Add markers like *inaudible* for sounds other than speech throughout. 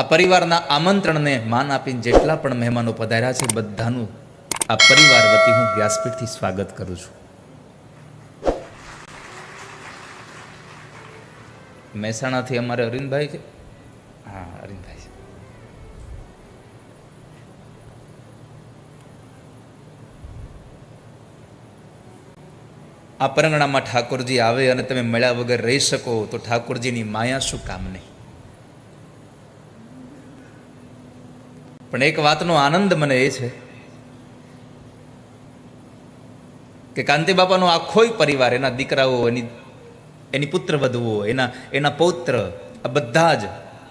આ પરિવારના આમંત્રણને માન આપીને જેટલા પણ મહેમાનો પધાર્યા છે, બધાનું આ પરિવાર વતી હું વ્યાસપીઠથી સ્વાગત કરું છું. મહેસાણાથી અમારે અરવિંદભાઈ છે? હા અરવિંદભાઈ છે. આ પરંગણામાં ઠાકોરજી આવે અને તમે મળ્યા વગર રહી શકો, તો ઠાકોરજીની માયા શું કામ નહીં? પણ એક વાતનો આનંદ મને એ છે કે કાંતિ બાપાનો આખોય પરિવાર, એના દીકરાઓ, એની એની પુત્ર વધુઓ એના એના પૌત્ર, આ બધા જ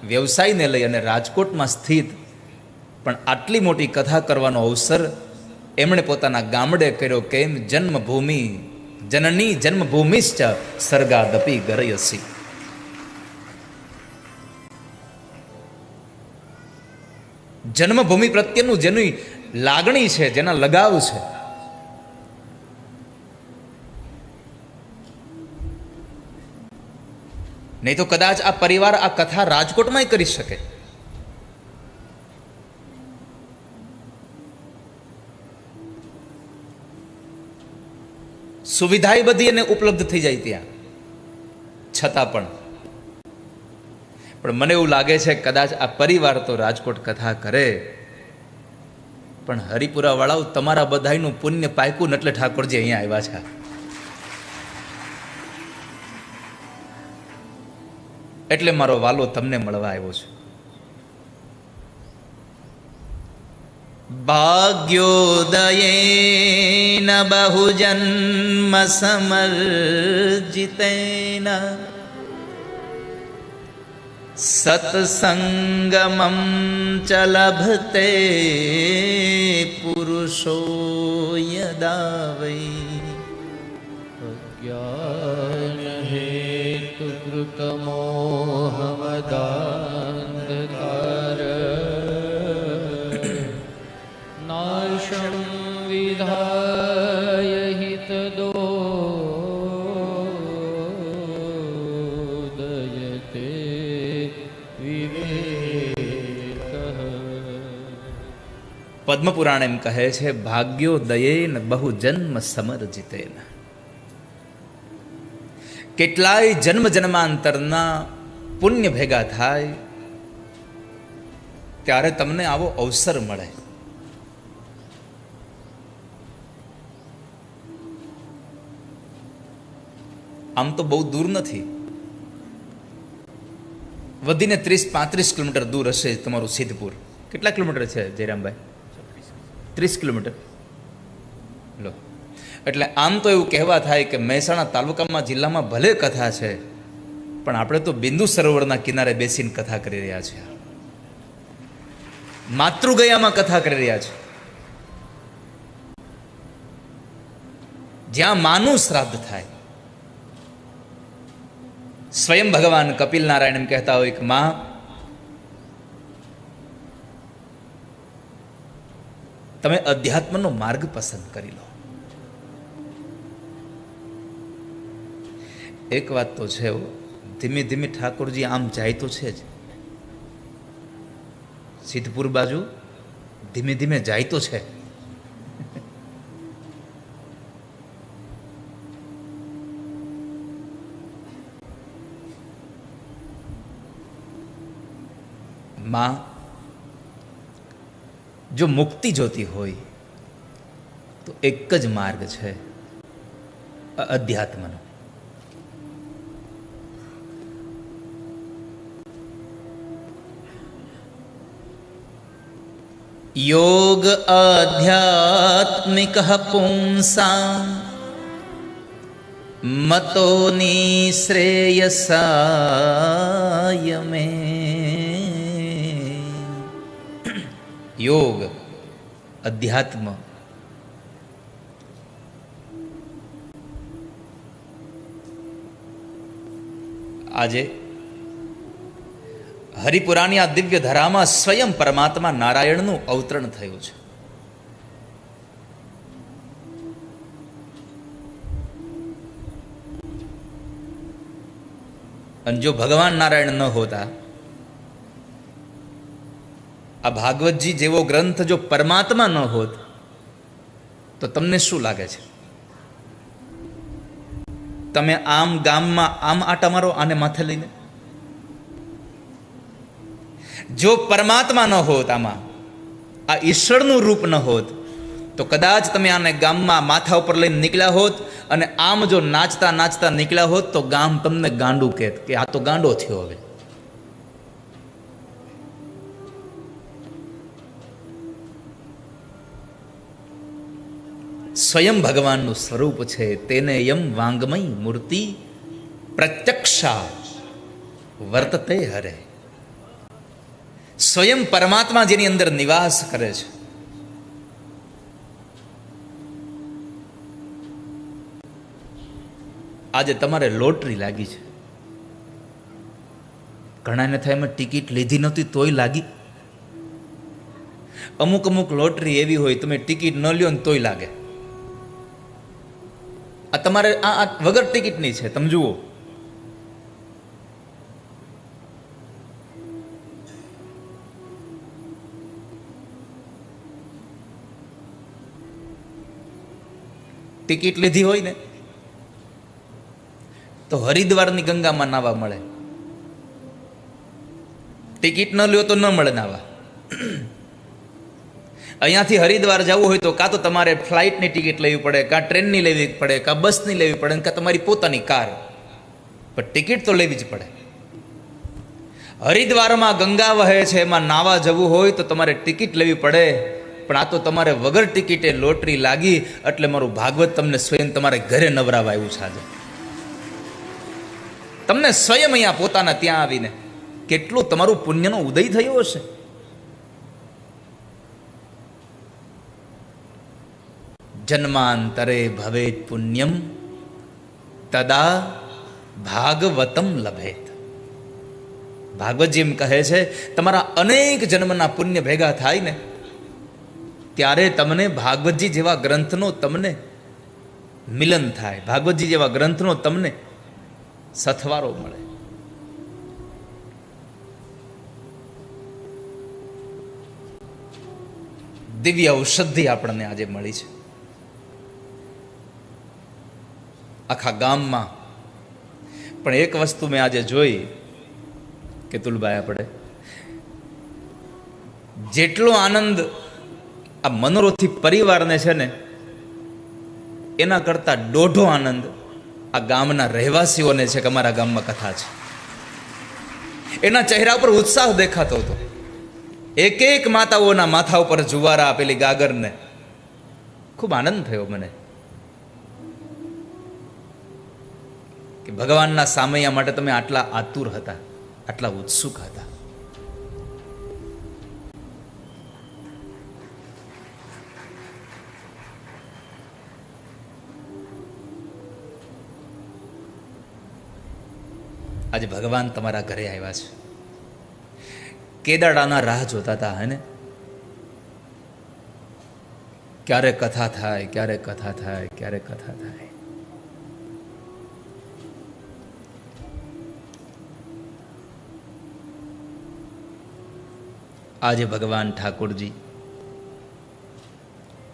વ્યવસાયને લઈ અને રાજકોટમાં સ્થિત પણ આટલી મોટી કથા કરવાનો અવસર એમણે પોતાના ગામડે કર્યો કેમ? જન્મભૂમિ, જનની જન્મભૂમિશ્ચ સર્ગાદપી ગરયસી. જન્મભૂમિ પ્રત્યેનું જેની લાગણી છે, જેના લગાવ છે. નહીં તો કદાચ આ પરિવાર આ કથા રાજકોટમાં કરી શકે. સુવિધાએ બધી એને ઉપલબ્ધ થઈ જાય ત્યાં. છતાં પણ પણ મને એવું લાગે છે કદાચ આ પરિવાર તો રાજકોટ કથા કરે. પણ હરિપુરા વાળાઓ તમારા બધાયનું પુણ્ય પાયકું એટલે ઠાકોરજી અહીંયા આવ્યા છે. એટલે મારો વાલો તમને મળવા આવ્યો છે. ભાગ્યોદયેન બહુજન્મ સમર્જિતેન. સત્સંગમં ચ લભતે પુરુષો યદા વૈ જ્ઞાનહેતુકૃતમોહમદાંધકાર નાશં વિધા પદ્મપુરાણ એમ કહે છે, ભાગ્યોદયેન બહુ જન્મ સમર્જિતેન. કેટલાય જન્મ જન્માંતરના પુણ્ય ભેગા થાય, ત્યારે તમને આવો અવસર મળે. આમ તો બહુ દૂર નથી. વધીને ત્રીસ પાંત્રીસ કિલોમીટર દૂર હશે તમારું સિદ્ધપુર. કેટલા કિલોમીટર છે, જયરામભાઈ? ત્રીસ કિલોમીટર. લો. એટલે આમ તો એવું કહેવા થાય કે મહેસાણા તાલુકામાં, જિલ્લામાં ભલે કથા છે, પણ આપણે તો બિંદુ સરોવરના કિનારે બેસીને કથા કરી રહ્યા છીએ. માતૃગયામાં કથા કરી રહ્યા છે. જ્યાં માનું શ્રાદ્ધ થાય. સ્વયં ભગવાન કપિલ નારાયણ એમ કહેતા હોય કે, માં તમે અધ્યાત્મનો માર્ગ પસંદ કરી લો. એક વાત તો છે ધીમે ધીમે ઠાકોરજી આમ જાય તો છે જ. સિદ્ધપુર બાજુ ધીમે ધીમે જાય તો છે. *laughs* માં જો મુક્તિ જોતી હોય તો એક જ માર્ગ છે અ- અધ્યાત્મનો યોગ આધ્યાત્મિક પુંસામ મતોની શ્રેયસાય મે યોગ, અધ્યાત્મ. આજે હરિપુરાની આ દિવ્ય ધરામાં સ્વયં પરમાત્મા નારાયણનું અવતરણ થયું છે. અને જો ભગવાન નારાયણ ન હોતા આ ભાગવતજી જેવો ગ્રંથ જો પરમાત્મા ન હોત, તો તમને શું લાગે છે? તમે આમ ગામમાં આમ આટા મારો આને માથે લઈને? જો પરમાત્મા ન હોત આમાં, આ ઈશ્વરનું રૂપ ન હોત, તો કદાચ તમે આને ગામમાં માથા ઉપર લઈને નીકળ્યા હોત અને આમ જો નાચતા નાચતા નીકળ્યા હોત, તો ગામ તમને ગાંડું કહેત કે આ તો ગાંડો થયો હવે. સ્વયં ભગવાનનું સ્વરૂપ છે, તેને યમ વાંગમય મૂર્તિ પ્રત્યક્ષા વર્તતે હરે. સ્વયં પરમાત્મા જેની અંદર નિવાસ કરે છે. આજે તમારે લોટરી લાગી છે. ઘણાને થાય એમાં ટિકિટ લીધી નહોતી તોય લાગી. અમુક અમુક લોટરી એવી હોય, તમે ટિકિટ ન લ્યો ને તોય લાગે. તમારે આ વગર ટિકિટની છે, તમે જુઓ. ટિકિટ લીધી હોય ને, તો હરિદ્વારની ગંગામાં નાવા મળે. ટિકિટ ન લ્યો તો ન મળે નાવા. અહીંયાથી હરિદ્વાર જવું હોય તો કાં તો તમારે ફ્લાઇટની ટિકિટ લેવી પડે, કાં ટ્રેનની લેવી પડે, કાં બસની લેવી પડે, કાં તમારી પોતાની કાર. પણ ટિકિટ તો લેવી જ પડે. હરિદ્વારમાં ગંગા વહે છે, એમાં નાવા જવું હોય તો તમારે ટિકિટ લેવી પડે, પણ આ તો તમારે વગર ટિકિટે લોટરી લાગી, એટલે મારું ભાગવત તમને સ્વયં તમારે ઘરે નવરાવા આવ્યું છે તમને સ્વયં અહીંયા પોતાના ત્યાં આવીને કેટલું તમારું પુણ્યનો ઉદય થયો હશે? જન્માંતરે ભવેત પુણ્યમ તદા ભાગવતમ લભેત ભાગવતજી એમ કહે છે તમારા અનેક જન્મના પુણ્ય ભેગા થાય ને ત્યારે તમને ભાગવતજી જેવા ગ્રંથનો તમને મિલન થાય ભાગવતજી જેવા ગ્રંથનો તમને સથવારો મળે દિવ્ય ઔષધિ આપણને આજે મળી છે આખા ગામમાં. પણ એક વસ્તુ મેં આજે જોઈ કે તુલભાઈ આપણે, જેટલો આનંદ આ મનોરથી પરિવારને છે ને, એના કરતાં દોઢો આનંદ આ ગામના રહેવાસીઓને છે કે અમારા ગામમાં કથા છે. એના ચહેરા પર ઉત્સાહ દેખાતો હતો. એક એક માતાઓના માથા ઉપર જુવારા આપેલી ગાગરને. ખૂબ આનંદ થયો મને. કે ભગવાનના સામૈયા માટે તમે આટલા આતુર હતા, આટલા ઉત્સુક હતા. આજે ભગવાન તમારા ઘરે આવ્યા છે. કેદાડાના રાહ જોતા હતા, હે ને? ક્યારે કથા થાય, ક્યારે કથા થાય, ક્યારે કથા થાય. આજે ભગવાન ઠાકોરજી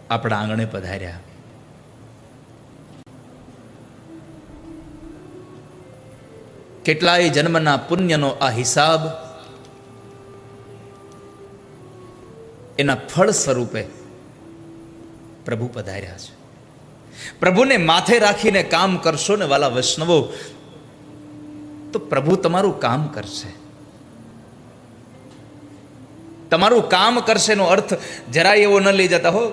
આપણા આંગણે પધાર્યા. કેટલાય જન્મના પુણ્યનો આ હિસાબ એના ફળ સ્વરૂપે પ્રભુ પધાર્યા છે. પ્રભુને માથે રાખીને કામ કરશો ને વાલા વૈષ્ણવો, તો પ્રભુ તમારું કામ કરશે. તમારું કામ કરશેનો અર્થ જરાય એવો ન લઈ જતા હો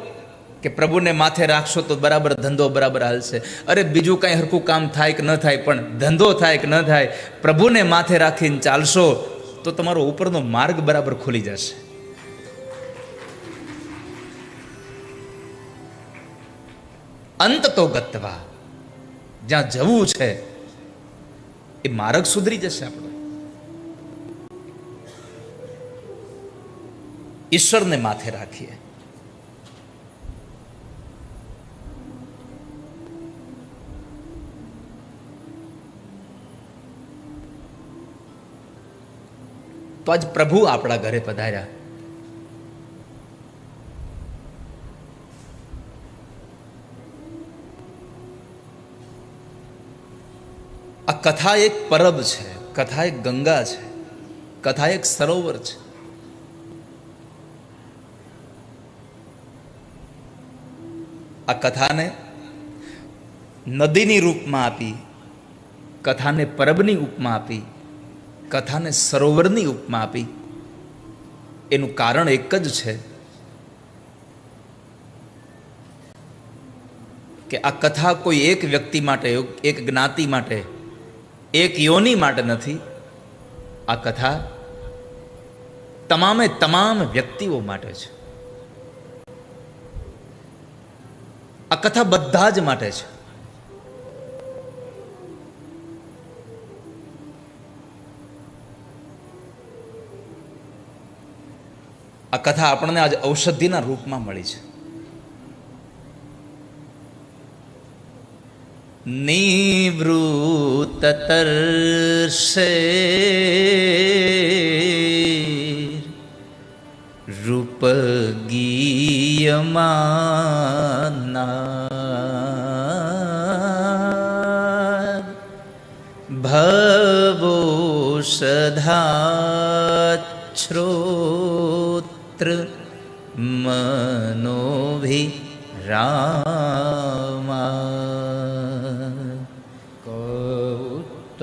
કે પ્રભુને માથે રાખશો તો બરાબર ધંધો બરાબર હાલશે. અરે બીજું કાંઈ હરખું કામ થાય કે ન થાય, પણ ધંધો થાય કે ન થાય, પ્રભુને માથે રાખીને ચાલશો તો તમારો ઉપરનો માર્ગ બરાબર ખુલી જશે. અંત તો ગતવા. જ્યાં જવું છે, એ માર્ગ સુધરી જશે આપણો. ઈશ્વરને માથે રાખીએ. તો આજ પ્રભુ આપણા ઘરે પધાર્યા. આ કથા એક પરબ છે, કથા એક ગંગા છે, કથા એક સરોવર છે. આ કથાને નદીની રૂપમાં આપી, કથાને પરબની ઉપમા આપી, કથાને સરોવરની ઉપમા આપી. એનું કારણ એક જ છે કે આ કથા કોઈ એક વ્યક્તિ માટે, એક જ્ઞાતિ માટે, એક યોની માટે નથી. આ કથા તમામે તમામ વ્યક્તિઓ માટે છે. આ કથા બધા જ માટે છે. આ કથા આપણને આજે ઔષધિના રૂપમાં મળી છે. નિવૃત રૂપગીયમાના श्रोत्र मनोभि राम कुत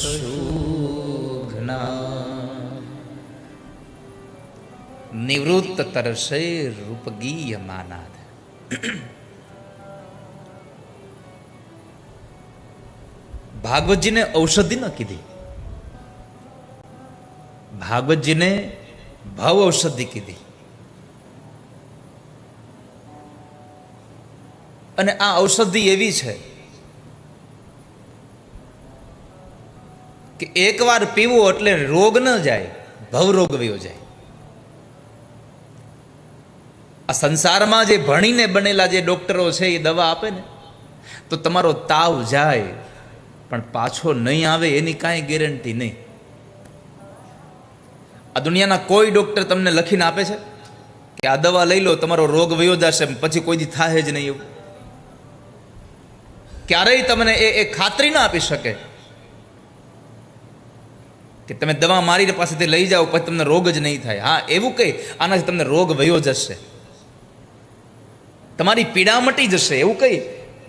પશુઘ્ના નિવૃત્ત તરસે રૂપગીય માનાદ ભાગવતજીને ઔષધિ ન કીધી. ભાગવતજીને ભાવ ઔષધિ કીધી. અને આ ઔષધિ એવી છે કે એકવાર પીવું એટલે રોગ ન જાય, ભવરોગ વયો જાય. આ સંસારમાં જે ભણીને બનેલા જે ડોક્ટરો છે, એ દવા આપે ને, તો તમારો તાવ જાય, પણ પાછો નહીં આવે એની કાંઈ ગેરંટી નહીં. આ દુનિયાના કોઈ ડોક્ટર તમને લખીને આપે છે કે આ દવા લઈ લો, તમારો રોગ વયો જશે પછી કોઈ દી થાય જ નહીં એવું. ક્યારેય તમને એ એ ખાતરી ના આપી શકે કે તમે દવા મારીને પાસેથી લઈ જાઓ, પછી તમને રોગ જ નહીં થાય. હા, એવું કંઈ આનાથી તમને રોગ વયો જશે. તમારી પીડા મટી જશે, એવું કંઈ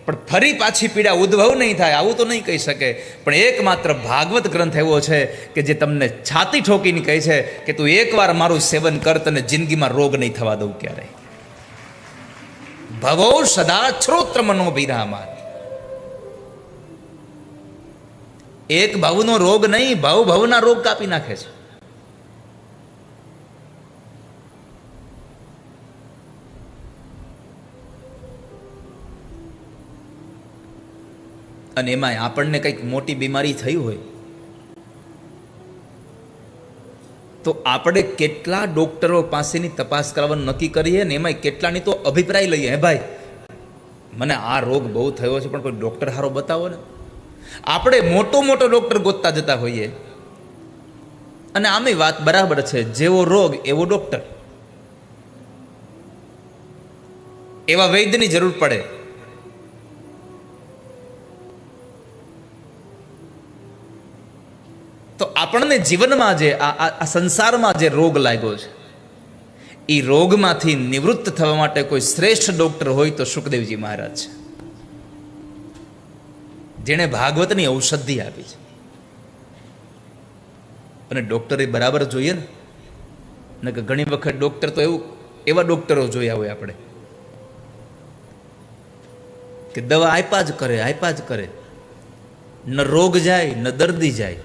પણ ફરી પાછી પીડા ઉદ્ભવ નહીં થાય, આવું તો નહીં કહી શકે. પણ એકમાત્ર ભાગવત ગ્રંથ એવો છે કે જે તમને છાતી ઠોકીને કહે છે કે તું એકવાર મારું સેવન કર તને જિંદગીમાં રોગ નહીં થવા દઉં ક્યારેય. ભવો સદા શ્રોત્ર મનોભિરામા એક ભાવનો રોગ નહીં, ભાવ ભાવના રોગ કાપી નાખે છે. અને એમાં આપણને કંઈક મોટી બીમારી થઈ હોય, તો આપણે કેટલા ડોક્ટરો પાસેની તપાસ કરવાનું નક્કી કરીએ ને એમાં કેટલાની તો અભિપ્રાય લઈએ, હે ભાઈ? મને આ રોગ બહુ થયો છે, પણ કોઈ ડોક્ટર હારો બતાવો ને. આપણે મોટો મોટો ડોક્ટર ગોતતા જતા હોઈએ. અને આમે વાત બરાબર છે, જેવો રોગ એવો ડોક્ટર એવા વૈદ્યની જરૂર પડે. તો આપણને જીવનમાં જે આ સંસારમાં જે રોગ લાગ્યો છે એ રોગમાંથી નિવૃત્ત થવા માટે કોઈ શ્રેષ્ઠ ડોક્ટર હોય તો સુખદેવજી મહારાજ છે. જેણે ભાગવતની ઔષધિ આપી છે. અને ડૉક્ટરે બરાબર જોઈએ ને? ને કે ઘણી વખત ડૉક્ટર તો એવું, એવા ડૉક્ટરો જોયા હોય આપણે. કે દવા આપ્યા જ કરે, આપ્યા જ કરે. ન રોગ જાય, ન દર્દી જાય.